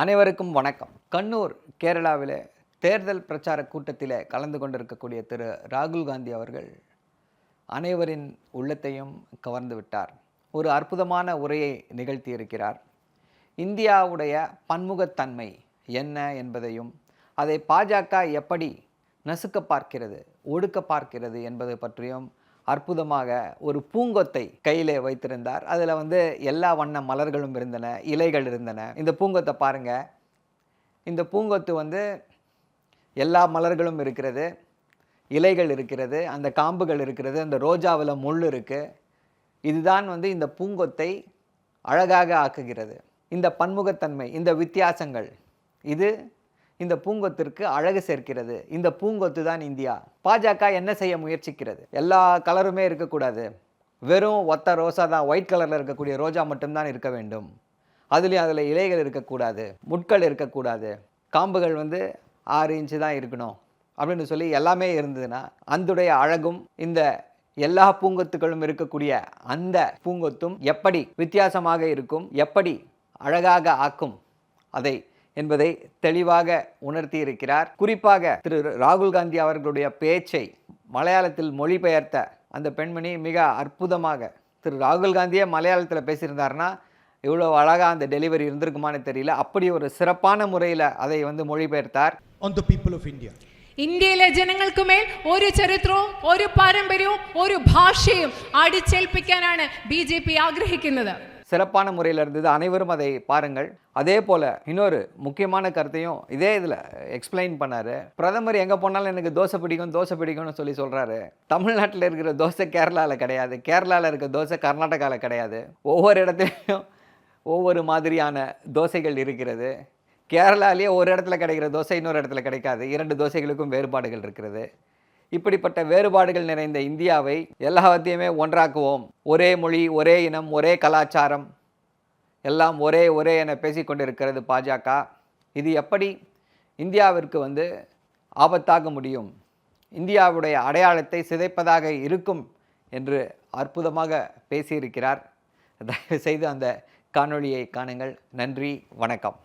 அனைவருக்கும் வணக்கம். கண்ணூர் கேரளாவில் தேர்தல் பிரச்சார கூட்டத்தில் கலந்து கொண்டிருக்கக்கூடிய திரு. ராகுல் காந்தி அவர்கள் அனைவரின் உள்ளத்தையும் கவர்ந்து விட்டார். ஒரு அற்புதமான உரையை நிகழ்த்தி இருக்கிறார். இந்தியாவுடைய பன்முகத்தன்மை என்ன என்பதையும் அதை பாஜக எப்படி நசுக்க பார்க்கிறது ஒடுக்க பார்க்கிறது என்பது பற்றியும் அற்புதமாக ஒரு பூங்கொத்தை கையிலே வைத்திருந்தார். அதில் வந்து எல்லா வண்ண மலர்களும் இருந்தன இலைகள் இருந்தன. இந்த பூங்கொத்தை பாருங்க. இந்த பூங்கொத்து வந்து எல்லா மலர்களும் இருக்கிறது இலைகள் இருக்கிறது அந்த காம்புகள் இருக்கிறது அந்த ரோஜாவில் முள் இருக்குது இதுதான் வந்து இந்த பூங்கொத்தை அழகாக ஆக்குகிறது. இந்த பன்முகத்தன்மை இந்த வித்தியாசங்கள் இது இந்த பூங்கொத்திற்கு அழகு சேர்க்கிறது. இந்த பூங்கொத்து தான் இந்தியா. பாஜக என்ன செய்ய முயற்சிக்கிறது? எல்லா கலருமே இருக்கக்கூடாது. வெறும் ஒத்த ரோசா தான் ஒயிட் கலரில் இருக்கக்கூடிய ரோஜா மட்டும்தான் இருக்க வேண்டும். அதுலேயும் அதில் இலைகள் இருக்கக்கூடாது முட்கள் இருக்கக்கூடாது. காம்புகள் வந்து ஆறு இன்ச்சு தான் இருக்கணும் அப்படின்னு சொல்லி எல்லாமே இருந்ததுன்னா அந்துடைய அழகும் இந்த எல்லா பூங்கொத்துகளும் இருக்கக்கூடிய அந்த பூங்கொத்தும் எப்படி வித்தியாசமாக இருக்கும் எப்படி அழகாக ஆக்கும் அதை என்பதை தெளிவாக உணர்த்தி இருக்கிறார் குறிப்பாக திரு ராகுல் காந்தி அவர்களுடைய பேச்சை மலையாளத்தில் மொழிபெயர்த்த அந்த பெண்மணி மிக அற்புதமாக திரு ராகுல் காந்தியே மலையாளத்தில் பேசியிருந்தாருன்னா இவ்வளோ அழகாக அந்த டெலிவரி இருந்திருக்குமான்னு தெரியல அப்படி ஒரு சிறப்பான முறையில் அதை வந்து மொழிபெயர்த்தார் on the people of India. ഇന്ത്യയിലെ ജനങ്ങൾക്ക് മേൽ ഒരു ചരിത്രവും ഒരു പാരമ്പര്യവും ഒരു ഭാഷയും അടിച്ചേൽപ്പിക്കാനാണ് ബി ജെ പി ആഗ്രഹിക്കുന്നത് சிறப்பான முறையில் இருந்தது. அனைவரும் அதை பாருங்கள். அதே போல் இன்னொரு முக்கியமான கருத்தையும் இதே இதில் எக்ஸ்பிளைன் பண்ணார். பிரதமர் எங்கே போனாலும் எனக்கு தோசை பிடிக்கும் தோசை பிடிக்கும்னு சொல்லி சொல்கிறாரு தமிழ்நாட்டில் இருக்கிற தோசை கேரளாவில் கிடையாது. கேரளாவில் இருக்க தோசை கர்நாடகாவில் கிடையாது. ஒவ்வொரு இடத்துலையும் ஒவ்வொரு மாதிரியான தோசைகள் இருக்கிறது. கேரளாலேயே ஒரு இடத்துல கிடைக்கிற தோசை இன்னொரு இடத்துல கிடைக்காது. இரண்டு தோசைகளுக்கும் வேறுபாடுகள் இருக்கிறது. இப்படிப்பட்ட வேறுபாடுகள் நிறைந்த இந்தியாவை எல்லாத்தையுமே ஒன்றாக்குவோம். ஒரே மொழி ஒரே இனம் ஒரே கலாச்சாரம். எல்லாம் ஒரே ஒரே என பேசிக்கொண்டிருக்கிறது பாஜக. இது எப்படி இந்தியாவிற்கு வந்து ஆபத்தாக முடியும்? இந்தியாவுடைய அடையாளத்தை சிதைப்பதாக இருக்கும் என்று அற்புதமாக பேசியிருக்கிறார். தயவு செய்து அந்த காணொளியை காணுங்கள். நன்றி வணக்கம்.